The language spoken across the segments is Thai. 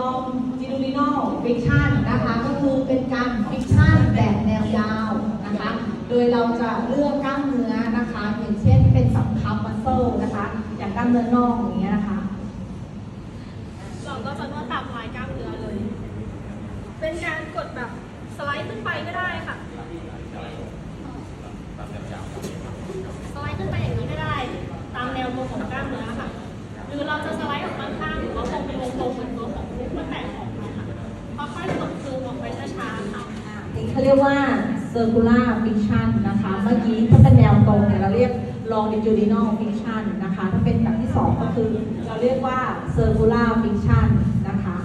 ลองจินูรินอลฟิกชันนะคะก็คือเป็นการฟิกชันแบบแนวยาวนะคะ โดยเราจะเลือกกล้ามเนื้อนะคะ อย่างเช่นเป็นสัมคับมัสเซลนะคะ อย่างกล้ามเนื้อน่องอย่างเงี้ยนะคะเราก็จะนวดตามลายกล้ามเนื้อเลย เป็นการกดแบบสไลด์ขึ้นไปก็ได้ค่ะ สไลด์ขึ้นไปอย่างนี้ก็ได้ ตามแนวโน้มของกล้ามเนื้อค่ะ หรือเราจะสไลด์ออกข้างๆหรือว่าคงเป็นวงกลมเหมือนตัวของลูกก็แตกออกมาค่ะค่อยๆกดคืนออกไปช้าๆค่ะ นี่ เขาเรียกว่า circular fiction นะคะ เมื่อกี้ถ้าเป็นแนวตรงเนี่ยเราเรียก longitudinal fiction นะคะ ถ้าเป็นแบบที่สองก็คือเราเรียกว่า circular fiction นะคะ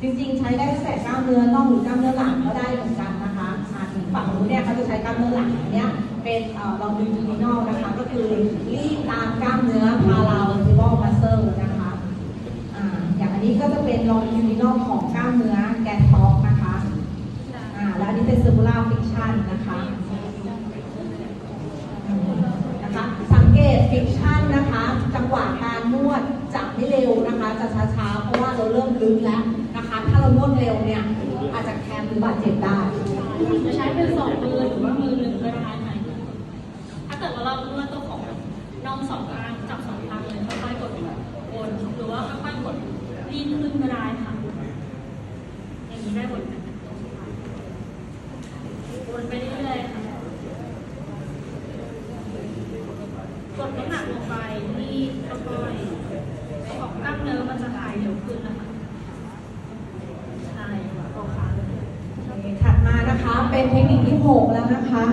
จริงๆ ใช้ได้ตั้งแต่กล้ามเนื้อน่องหรือกล้ามเนื้อหลังก็ได้เหมือนกันนะคะถึงฝั่งนู้นเนี่ยเขาจะใช้กล้ามเนื้อหลังอันเนี้ยเป็น longitudinal นะคะ ก็คือรีดตามกล้ามเนื้อ paravertebral muscle นะคะอ่าอย่างอันนี้ก็จะเป็น longitudinal ของกล้ามเนื้อแกนท็อกนะคะ อ่าแล้วอันนี้เป็น circular fiction นะคะอืมนะคะ สั เกต fiction นะคะ จังหวะการนวดจะไม่เร็วนะคะ จะช้าๆ เพราะว่าเราเริ่มลึกแล้วนะคะ ถ้าเรานวดเร็วเนี่ย อาจจะแคมหรือบาดเจ็บได้จะใช้เป็นสองมือหรือว่ามือหนึ่งก็ได้ไหมถ้าเกิดว่าเรานวดตัวของน่องสองข้างจับสองข้างเลยค่อยๆกดวนหรือว่าค่อยๆกดรีดขึ้นก็ได้ค่ะ อย่างนี้ได้หมดวนไปเรื่อยๆค่ะ กดน้ำหนักลงไปที่ค่อยๆของกล้าม เนื้อมันจะหายเร็วขึ้นนะคะใช่ออกขาเลย ถัดมานะคะ เป็นเทคนิคที่ 6 แล้วนะคะ